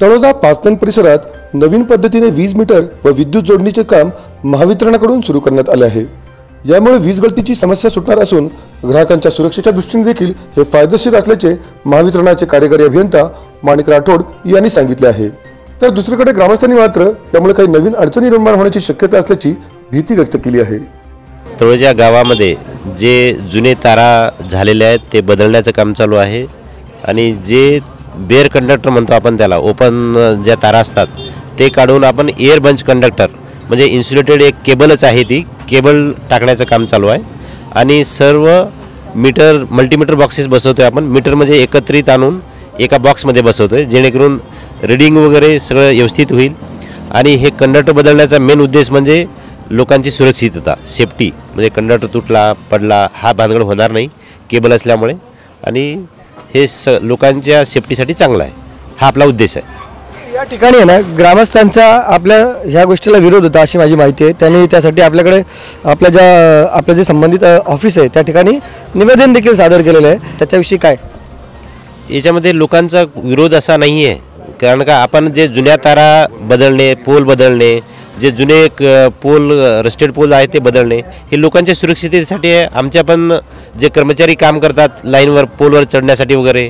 तळोजा पाचतन परिसरात नवीन पद्धतीने वीज मीटर व विद्युत जोडणीचे काम महावितरणाकडून सुरू करण्यात आले आहे. यामुळे वीज गळतीची समस्या सुटणार असून ग्राहकांच्या सुरक्षेच्या दृष्टीने देखील हे फायदेशीर असल्याचे महावितरणाचे कार्यकारी अभियंता माणिक राठोड यांनी सांगितले आहे. तर दुसरीकडे ग्रामस्थांनी मात्र यामुळे काही नवीन अडचणी निर्माण होण्याची शक्यता असल्याची भीती व्यक्त केली आहे. तळोजा गावामध्ये जे जुने तारा झालेले आहेत ते बदलण्याचं काम चालू आहे आणि जे बेअर कंडक्टर म्हणतो आपण त्याला ओपन ज्या तारा असतात ते काढून आपण एअर बंच कंडक्टर म्हणजे इन्सुलेटेड एक केबलच आहे ती केबल टाकण्याचं काम चालू आहे. आणि सर्व मीटर मल्टीमीटर बॉक्सेस बसवतो आहे आपण मीटर म्हणजे एकत्रित आणून एका बॉक्समध्ये बसवतो आहे जेणेकरून रिडिंग वगैरे सगळं व्यवस्थित होईल. आणि हे कंडक्टर बदलण्याचा मेन उद्देश म्हणजे लोकांची सुरक्षितता सेफ्टी म्हणजे कंडक्टर तुटला पडला हा भानगड होणार नाही केबल असल्यामुळे. आणि हे स लोकांच्या सेफ्टीसाठी चांगलं आहे. हा आपला उद्देश आहे. या ठिकाणी आहे ना ग्रामस्थांचा आपल्या ह्या गोष्टीला विरोध होता अशी माझी माहिती आहे. त्यांनी त्यासाठी आपल्याकडे आपल्या ज्या आपलं जे संबंधित ऑफिस आहे त्या ठिकाणी निवेदन देखील सादर केलेलं आहे. त्याच्याविषयी काय? याच्यामध्ये लोकांचा विरोध असा नाही आहे कारण का आपण जे जुन्या तारा बदलणे पोल बदलणे जे जुने क पोल रस्टेड पोल आहे ते बदलणे हे लोकांच्या सुरक्षिततेसाठी आमच्या पण जे कर्मचारी काम करतात लाईनवर पोलवर चढण्यासाठी वगैरे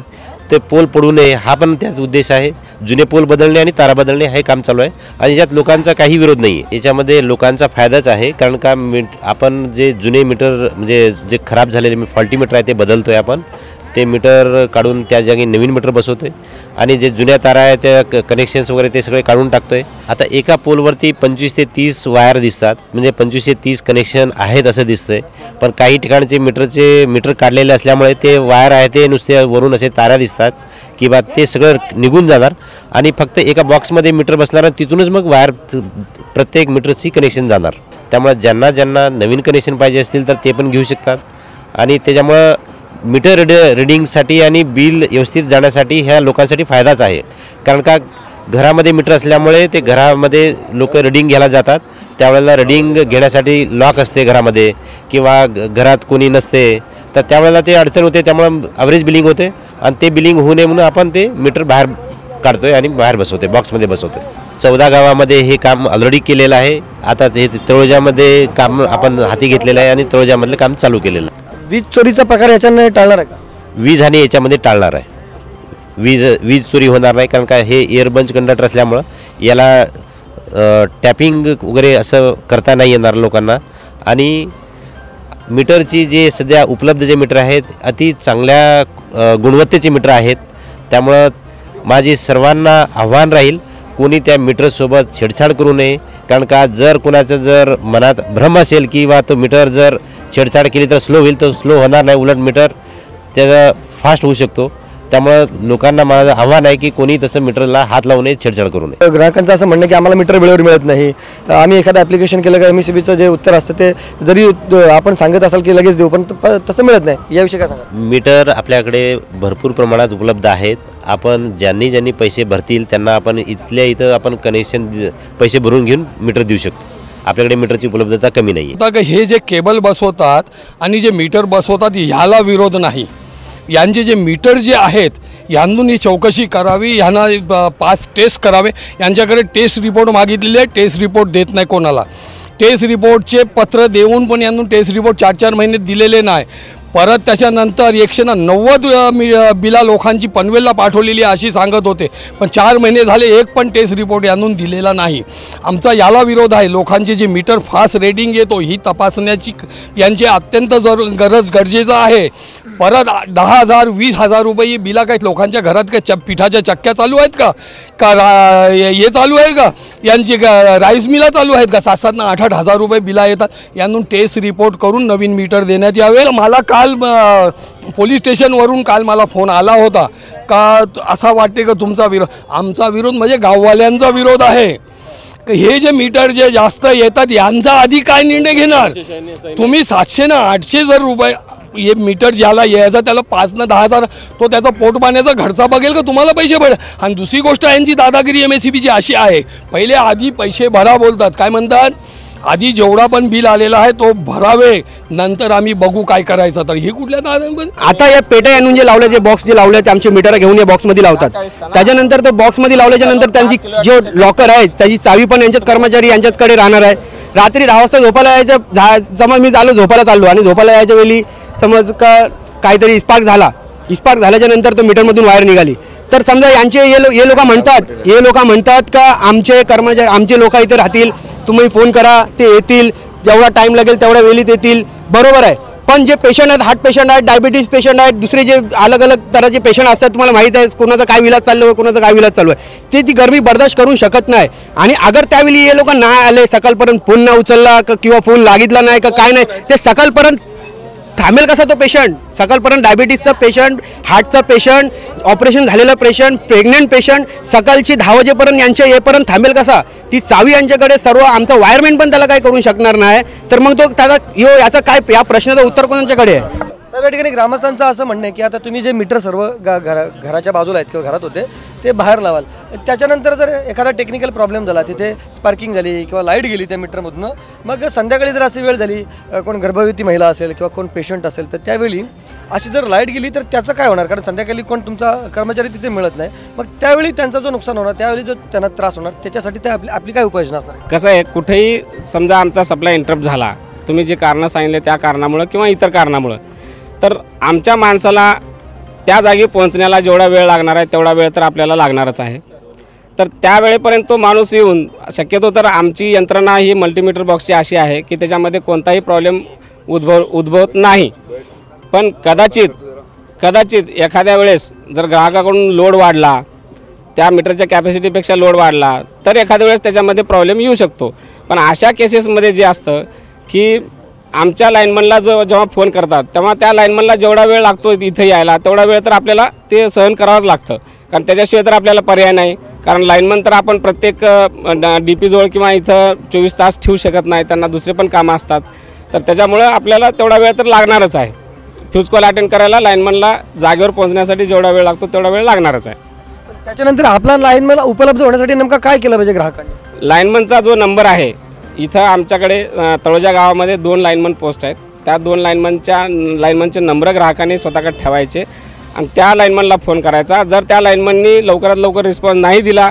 ते पोल पडू नये हा पण त्याच उद्देश आहे. जुने पोल बदलणे आणि तारा बदलणे हे काम चालू आहे. आणि याच्यात लोकांचा काही विरोध नाही आहे. याच्यामध्ये लोकांचा फायदाच आहे कारण का मी आपण जे जुने मीटर म्हणजे जे खराब झालेले फॉल्टी मीटर आहे ते बदलतो आहे आपण. ते मीटर काढून त्या जागी नवीन मीटर बसवतो आहे आणि जे जुन्या तारा आहे त्या क कनेक्शन्स वगैरे ते सगळे काढून टाकतो आहे आता एका पोलवरती पंचवीस ते तीस वायर दिसतात. म्हणजे पंचवीस ते तीस कनेक्शन आहेत असं दिसतं आहे पण काही ठिकाणचे मीटरचे मीटर काढलेले असल्यामुळे ते वायर आहे ते नुसते वरून असे तारा दिसतात. किंवा ते सगळं निघून जाणार. आणि फक्त एका बॉक्समध्ये मीटर बसणार आणि तिथूनच मग वायर प्रत्येक मीटरची कनेक्शन जाणार. त्यामुळे ज्यांना ज्यांना नवीन कनेक्शन पाहिजे असतील तर ते पण घेऊ शकतात. आणि त्याच्यामुळं मीटर रिड रिडिंगसाठी आणि बिल व्यवस्थित जाण्यासाठी ह्या लोकांसाठी फायदाच आहे. कारण का घरामध्ये मीटर असल्यामुळे ते घरामध्ये लोक रिडिंग घ्यायला जातात. त्यावेळेला रिडिंग घेण्यासाठी लॉक असते घरामध्ये किंवा घरात कोणी नसते. तर त्यावेळेला ते अडचण होते त्यामुळं ॲव्हरेज बिलिंग होते. आणि ते बिलिंग होऊ नये म्हणून आपण ते मीटर बाहेर काढतो आहे आणि बाहेर बसवते बॉक्समध्ये बसवतोय. चौदा गावामध्ये हे काम ऑलरेडी केलेलं आहे. आता ते तळोजामध्ये काम आपण हाती घेतलेलं आहे आणि तळोजामधलं काम चालू केलेलं आहे. वीज चोरीचा प्रकार याच्यानं टाळणार आहे का? वीज हानी याच्यामध्ये टाळणार आहे. वीज वीज चोरी होणार नाही कारण का हे एअरबंच कंडक्टर असल्यामुळं याला टॅपिंग वगैरे असं करता नाही येणार लोकांना. आणि मीटरची जे सध्या उपलब्ध जे मीटर आहेत अति चांगल्या गुणवत्तेचे मीटर आहेत. त्यामुळं माझे सर्वांना आव्हान राहील कोणी त्या मीटरसोबत छेडछाड करू नये. कारण का जर कोणाचं जर मनात भ्रम असेल किंवा तो मीटर जर छेडछाड केली तर स्लो होईल तर स्लो होणार नाही उलट मीटर त्याचा फास्ट होऊ शकतो. त्यामुळं लोकांना माझं आव्हान आहे की कोणी तसं मीटरला हात लावू नये छेडछाड करू नये. ग्राहकांचं असं म्हणणं की आम्हाला मीटर वेळेवर मिळत नाही. आम्ही एखादं ॲप्लिकेशन केलं का एम चं जे उत्तर असतं ते जरी आपण सांगत असाल की लगेच देऊ पण तसं मिळत नाही. याविषयी काय सांगा मीटर आपल्याकडे भरपूर प्रमाणात उपलब्ध आहेत. आपण ज्यांनी ज्यांनी पैसे भरतील त्यांना आपण इथल्या इथं आपण कनेक्शन पैसे भरून घेऊन मीटर देऊ शकतो. आपल्याकडे मीटरची उपलब्धता कमी नाही आहे आता का हे जे केबल बसवतात आणि जे मीटर बसवतात ह्याला विरोध नाही. यांचे जे मीटर जे आहेत यांतून ही चौकशी करावी ह्यांना पास पाच टेस्ट करावे. यांच्याकडे टेस्ट रिपोर्ट मागितलेले आहे टेस्ट रिपोर्ट देत नाही कोणाला. टेस्ट रिपोर्टचे पत्र देऊन पण यांना टेस्ट रिपोर्ट चार चार महिने दिलेले नाही. परत त्याच्यानंतर एकशे ना नव्वद मि बिला लोकांची पनवेलला पाठवलेली अशी सांगत होते. पण चार महिने झाले एक पण टेस्ट रिपोर्ट यांतून दिलेला नाही. आमचा याला विरोध आहे. लोकांचे जे मीटर फास्ट रेडिंग येतो ही तपासण्याची यांची अत्यंत जर गरज गरजेचं आहे. परत दहा हजार वीस हजार रुपये बिला काही लोकांच्या घरात काय च पिठाच्या चक्क्या चालू आहेत का? का हे चालू आहे का? यांची राईस मिला चालू आहेत का? सात सात ना आठ आठ हजार रुपये बिला येतात. यांतून टेस्ट रिपोर्ट करून नवीन मीटर देण्यात यावे. मला काल पोलीस स्टेशनवरून काल मला फोन आला होता. का असा वाटते का तुमचा विरोध आमचा विरोध म्हणजे गाववाल्यांचा विरोध आहे. क- हे जे मीटर जे जास्त येतात यांचा आधी काय निर्णय घेणार? तुम्ही सातशे ना आठशे जर रुपये हे मीटर ज्याला यायचा त्याला पाच ना दहा हजार तो त्याचा पोट पाण्याचा घरचा बघेल का? तुम्हाला पैसे भर आणि दुसरी गोष्ट यांची दादागिरी एम एस सी बीची अशी आहे पहिले आधी पैसे भरा बोलतात. काय म्हणतात? आधी जेवढा पण बिल आलेला आहे तो भरावे नंतर आम्ही बघू काय करायचं. तर ही कुठल्या दादा आता या पेट्या आणून जे लावले जे बॉक्स जे लावले ते आमचे मीटर घेऊन या बॉक्समध्ये लावतात. त्याच्यानंतर तो बॉक्समध्ये लावल्याच्या नंतर त्यांची जे लॉकर आहे त्याची चावी पण यांच्याच कर्मचारी यांच्याचकडे राहणार आहे. रात्री दहा वाजता झोपायला यायचं समज मी झालो झोपायला चाललो. आणि झोपायला यायच्या वेळी समज का काहीतरी स्पार्क झाला. स्पार्क झाल्याच्यानंतर तो मीटरमधून वायर निघाली. तर समजा यांचे हे लो- हे लोक म्हणतात हे लोक म्हणतात का आमचे कर्मचारी आमचे लोक इथे राहतील तुम्ही फोन करा ते येतील जेवढा टाईम लागेल तेवढ्या वेळीत येतील. बरोबर आहे. पण जे पेशंट आहेत हार्ट पेशंट आहेत डायबिटीज पेशंट आहेत दुसरे जे अलग अलग तराचे पेशंट असतात तुम्हाला माहीत आहे कोणाचा काय विलाज चाललो आहे कोणाचा काय विलाज चालू आहे. ते ती गरमी बर्दाश्त करू शकत नाही. आणि अगर त्यावेळी हे लोक नाही आले सकाळपर्यंत फोन नाही उचलला का किंवा फोन लागितला नाही का काय नाही ते सकाळपर्यंत थांबेल कसा तो पेशंट सकाळपर्यंत डायबिटीसचा पेशंट हार्टचा पेशंट ऑपरेशन झालेला पेशंट प्रेग्नेंट पेशंट सकाळची दहा वाजेपर्यंत यांच्या येपर्यंत थांबेल कसा? ती चावी यांच्याकडे सर्व आमचा वायरमॅन पण त्याला काय करू शकणार नाही? तर मग तो त्याचा यो याचा काय या प्रश्नाचं उत्तर कोणाच्याकडे आहे? साहेब या ठिकाणी ग्रामस्थांचं असं म्हणणं आहे की आता तुम्ही जे मीटर सर्व गा घरा घराच्या बाजूला आहेत किंवा घरात होते ते बाहेर लावाल. त्याच्यानंतर जर एखादा टेक्निकल प्रॉब्लेम झाला तिथे स्पार्किंग झाली किंवा लाइट गेली त्या मीटरमधून मग संध्याकाळी जर अशी वेळ झाली कोण गर्भवती महिला असेल किंवा कोण पेशंट असेल तर त्यावेळी अशी जर लाइट गेली तर त्याचं काय होणार? कारण संध्याकाळी कोण तुमचा कर्मचारी तिथे मिळत नाही. मग त्यावेळी त्यांचा जो नुकसान होणार त्यावेळी जो त्यांना त्रास होणार त्याच्यासाठी ते आपली आपली काय उपाययोजना असणार कसं आहे कुठेही समजा आमचा सप्लाय इंटरप्ट झाला तुम्ही जे कारणं सांगितले त्या कारणामुळं किंवा इतर कारणामुळं तर आमच्या माणसाला त्या जागी पोहोचण्याला जेवढा वेळ लागणार आहे तेवढा वेळ तर आपल्याला लागणारच आहे. तर त्यावेळेपर्यंत तो माणूस येऊन शक्यतो तर आमची यंत्रणा ही मल्टीमीटर बॉक्सची अशी आहे की त्याच्यामध्ये कोणताही प्रॉब्लेम उद्भव उद्भवत नाही. पण कदाचित कदाचित एखाद्या वेळेस जर ग्राहकाकडून लोड वाढला त्या मीटरच्या कॅपॅसिटीपेक्षा लोड वाढला तर एखाद्या वेळेस त्याच्यामध्ये प्रॉब्लेम येऊ शकतो. पण अशा केसेसमध्ये जे असतं की आमच्या लाईनमनला जो जेव्हा फोन करतात तेव्हा त्या लाईनमनला जेवढा वेळ लागतो इथे यायला तेवढा वेळ तर आपल्याला ते सहन करावंच लागतं. कारण त्याच्याशिवाय तर आपल्याला पर्याय नाही. कारण लाईनमन तर आपण प्रत्येक डी पीजवळ किंवा इथं चोवीस तास ठेवू शकत नाही त्यांना दुसरे पण कामं असतात. तर त्याच्यामुळं आपल्याला तेवढा वेळ तर लागणारच आहे. फ्यूज कॉल अटेंड करायला लाईनमनला जागेवर पोहोचण्यासाठी जेवढा वेळ लागतो तेवढा वेळ लागणारच आहे. त्याच्यानंतर आपला लाईन मला उपलब्ध होण्यासाठी नेमका काय केलं पाहिजे ग्राहकांनी? लाईनमनचा जो नंबर आहे इथं आमच्याकडे तळोजा गावामध्ये दोन लाईनमन पोस्ट आहेत. त्या दोन लाईनमनच्या लाईनमनचे नंबर ग्राहकांनी स्वतःकडे ठेवायचे आणि त्या लाईनमनला फोन करायचा. जर त्या लाईनमननी लवकरात लवकर रिस्पॉन्स नाही दिला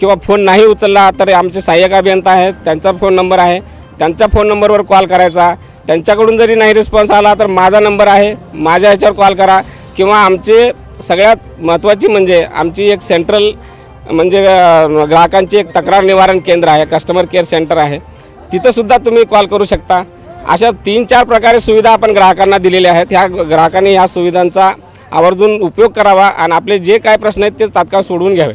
किंवा फोन नाही उचलला तर आमचे सहाय्यक अभियंता आहेत त्यांचा फोन नंबर आहे. त्यांच्या फोन नंबरवर कॉल करायचा. त्यांच्याकडून जरी नाही रिस्पॉन्स आला तर माझा नंबर आहे. माझ्या ह्याच्यावर कॉल करा. किंवा आमचे सगळ्यात महत्त्वाची म्हणजे आमची एक सेंट्रल म्हणजे ग्राहकांची एक तक्रार निवारण केंद्र आहे कस्टमर केअर सेंटर आहे. तिथंसुद्धा तुम्ही कॉल करू शकता. अशा तीन चार प्रकारे सुविधा आपण ग्राहकांना दिलेल्या आहेत. ह्या ग्राहकांनी ह्या सुविधांचा आवर्जून उपयोग करावा आणि आपले जे काय प्रश्न आहेत ते तात्काळ सोडवून घ्यावे.